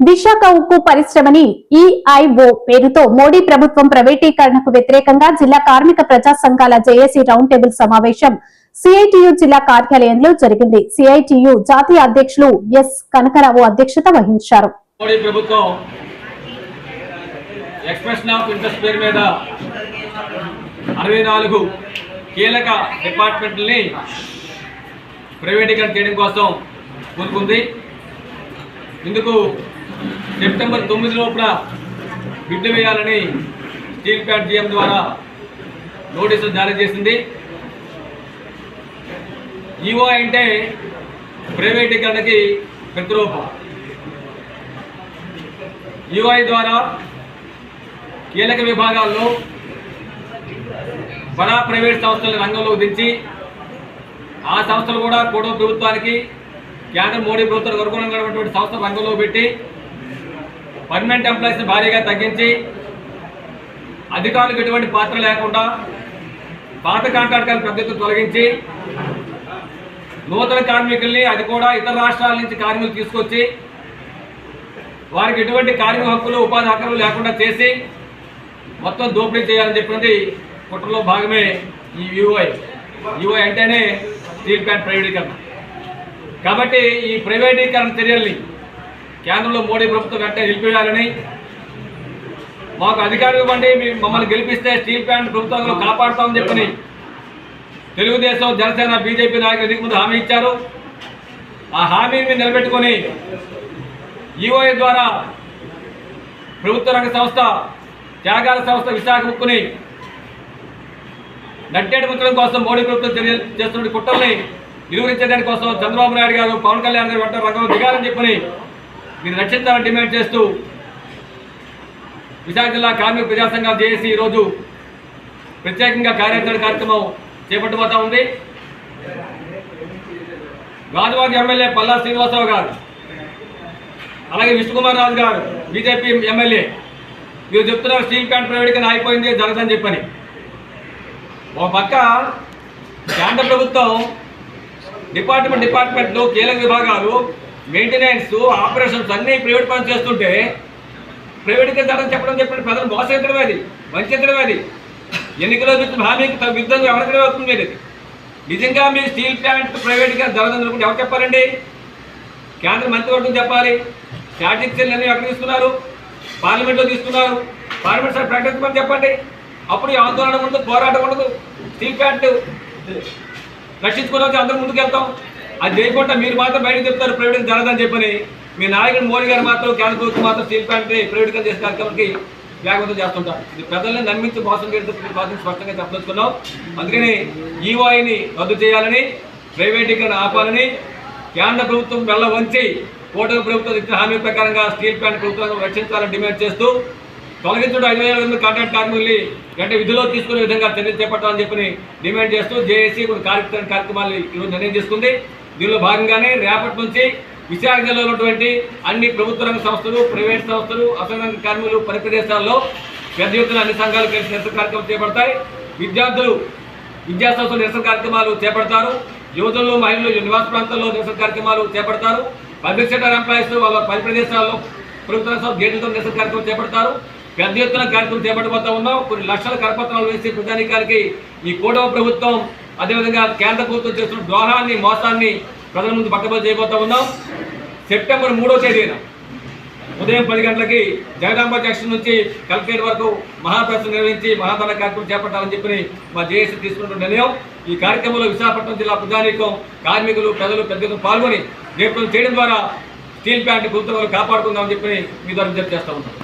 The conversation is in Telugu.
విశాఖ ఉక్కు పరిశ్రమని ఈఐఓ పేరుతో మోడీ ప్రభుత్వం ప్రైవేటీకరణకు వ్యతిరేకంగా జిల్లా కార్మిక ప్రజా సంఘాల జేఏసీ రౌండ్ టేబుల్ సమావేశం సిఐటియు జిల్లా కార్యాలయంలో జరిగింది. సిఐటియు జాతీయ అధ్యక్షులు ఎస్ కనకరావు అధ్యక్షత వహించారు. కీలక ప్రైవేటీకరణ చేయడం కోసం ఇందుకు సెప్టెంబర్ తొమ్మిది లోపల బిడ్డ వేయాలని స్టీల్ ప్యాట్ జిఎం ద్వారా నోటీసులు జారీ చేసింది. ఈఓ అంటే ప్రైవేటీకరణకి ప్రతిరూపం. ఈఓఐ ద్వారా కీలక విభాగాల్లో బడా ప్రైవేట్ సంస్థలను రంగంలోకి దించి ఆ సంస్థలు కూడా కూటమి ప్రభుత్వానికి కేంద్ర మోడీ ప్రభుత్వానికి అనుగుణంగా ఉన్నటువంటి సంస్థల రంగంలో పెట్టి పర్మనెంట్ ఎంప్లాయీస్ని భారీగా తగ్గించి అధికారులకు ఎటువంటి పాత్ర లేకుండా పాత కాంట్రాక్టర్లు పెద్ద ఎత్తున తొలగించి నూతన కార్మికుల్ని అది కూడా ఇతర రాష్ట్రాల నుంచి కార్మికులు తీసుకొచ్చి వారికి ఎటువంటి కార్మిక హక్కులు ఉపాధి హక్కులు లేకుండా చేసి మొత్తం దోపిడీ చేయాలని చెప్పినది కుట్రలో భాగమే ఈ యూఐ. యూఐ అంటేనే స్టీల్ ప్లాంట్ ప్రైవేటీకరణ. కాబట్టి ఈ ప్రైవేటీకరణ చర్యల్ని కేంద్రంలో మోడీ ప్రభుత్వం వెంటనే నిలిపివేయాలని మాకు అధికారం ఇవ్వండి మమ్మల్ని గెలిపిస్తే స్టీల్ ప్లాంట్ ప్రభుత్వంలో కాపాడుతామని చెప్పని తెలుగుదేశం జనసేన బీజేపీ నాయకులు ఎన్నిక ముందు హామీ ఇచ్చారు. ఆ హామీని నిలబెట్టుకొని ఈఓఐ ద్వారా ప్రభుత్వ రంగ సంస్థ త్యాగాల సంస్థ విశాఖ ముక్కుని నట్టేడు ముచ్చడం కోసం మోడీ ప్రభుత్వం చర్యలు చేస్తున్న కుట్రల్ని నిలువరించడానికి కోసం చంద్రబాబు నాయుడు గారు పవన్ కళ్యాణ్ గారు వెంట రంగంలో దిగాలని చెప్పని మీరు రక్షించాలని డిమాండ్ చేస్తూ విశాఖ జిల్లా కార్మిక ప్రజాసంఘం జేఏసీ ఈరోజు ప్రత్యేకంగా కార్యాచరణ కార్యక్రమం చేపట్టబోతా ఉంది. గాజువాక ఎమ్మెల్యే పల్లా శ్రీనివాసరావు గారు అలాగే విష్ణుకుమార్ రాజు గారు బీజేపీ ఎమ్మెల్యే. మీరు చెప్తున్నారు స్టీల్ ప్లాంట్ ప్రైవేట్గా అయిపోయింది జరగదని చెప్పని. ఒక పక్క కేంద్ర ప్రభుత్వం డిపార్ట్మెంట్ డిపార్ట్మెంట్లు కీలక విభాగాలు మెయింటెనెన్స్ ఆపరేషన్స్ అన్నీ ప్రైవేట్ పని చేస్తుంటే ప్రైవేట్గా జరగని చెప్పడం చెప్పండి ప్రజలు మోసగించడం అది వంచెత్తడం అది. ఎన్నికల్లో ఇచ్చిన హామీకి తగ్గ విరుద్ధంగా ఎవరికి వస్తుంది మీరు. ఇది నిజంగా మీరు స్టీల్ ప్లాంట్ ప్రైవేట్గా జరగదని ఎవరు చెప్పాలండి? కేంద్ర మంత్రివర్గం చెప్పాలి. స్టాటిస్టిక్స్ అన్నీ ఎక్కడ తీసుకున్నారు? పార్లమెంట్లో తీసుకున్నారు. పార్లమెంట్ సార్ ప్రకటించమని చెప్పండి. అప్పుడు ఆందోళన ఉండదు పోరాటం ఉండదు. స్టీల్ ప్లాంట్ రక్షించుకుని వచ్చి అందరం ముందుకు వెళ్తాం. అది చేయకుండా మీరు మాత్రం బయటకు చెప్తారు ప్రైవేట్ జరగదని చెప్పని. మీ నాయకుడు మోడీ గారు మాత్రం కేంద్ర ప్రభుత్వం మాత్రం స్టీల్ ప్లాంట్ ప్రైవేట్గా చేసే కార్యక్రమానికి వ్యాగవంతం చేస్తుంటారు. ఇది ప్రజల్ని నమ్మించి మోసం చేయడం స్పష్టంగా చెప్పదలుచుకున్నాం. అందుకని ఈవాయిని రద్దు చేయాలని ప్రైవేటీకరణ ఆపాలని కేంద్ర ప్రభుత్వం వెళ్ళ వంచి కూటమి ప్రభుత్వం ఇచ్చిన హామీ ప్రకారంగా స్టీల్ ప్లాంట్ ప్రభుత్వాన్ని రక్షించాలని డిమాండ్ చేస్తూ తొలగించడం ఐదు వేల మంది కాంట్రాక్ట్ కార్మికుల్ని వెంటనే విధిలో తీసుకునే విధంగా చర్యలు చేపట్టాలని చెప్పి డిమాండ్ చేస్తూ జేఏసీ కొన్ని కార్యక్రమ కార్యక్రమాలు ఈరోజు నిర్ణయం చేసుకుంది. దీనిలో భాగంగానే రేపటి నుంచి విశాఖ జిల్లాలో ఉన్నటువంటి అన్ని ప్రభుత్వ రంగ సంస్థలు ప్రైవేట్ సంస్థలు అసంఘ కార్మికులు పని ప్రదేశాల్లో పెద్ద ఎత్తున అన్ని సంఘాలు కలిసి నిరసన కార్యక్రమం చేపడతాయి. విద్యార్థులు విద్యా సంస్థలు నిరసన కార్యక్రమాలు చేపడతారు. యువతులు మహిళలు నివాస ప్రాంతాల్లో నిరసన కార్యక్రమాలు చేపడతారు. పబ్లిక్ సెక్టర్ ఎంప్లాయీస్ వాళ్ళ పని ప్రదేశాల్లో ప్రభుత్వ గేట్లతో నిరసన కార్యక్రమం చేపడతారు. పెద్ద ఎత్తున కార్యక్రమం చేపట్టబోతా ఉన్నాం. కొన్ని లక్షల కరపత్రాలు వేసి ప్రజానికానికి ఈ కూటమి ప్రభుత్వం అదేవిధంగా కేంద్ర ప్రభుత్వం చేస్తున్న ద్రోహాన్ని మోసాన్ని ప్రజల ముందు పట్టబోతు చేయబోతా ఉన్నాం. సెప్టెంబర్ మూడో తేదీన ఉదయం పది గంటలకి జగదాంబ జంక్షన్ నుంచి కలెక్టరేట్ వరకు మహాప్రదర్శన నిర్వహించి మహాధన కార్యక్రమం చేపట్టాలని చెప్పి మా జేఏసీ తీసుకున్న నిర్ణయం. ఈ కార్యక్రమంలో విశాఖపట్నం జిల్లా ప్రజానీకం కార్మికులు ప్రజలు పెద్ద పాల్గొని జయప్రదం చేయడం ద్వారా స్టీల్ ప్లాంట్ గుర్తు కాపాడుకుందామని చెప్పి మీ ద్వారా విజ్ఞప్తి చేస్తా ఉన్నాం.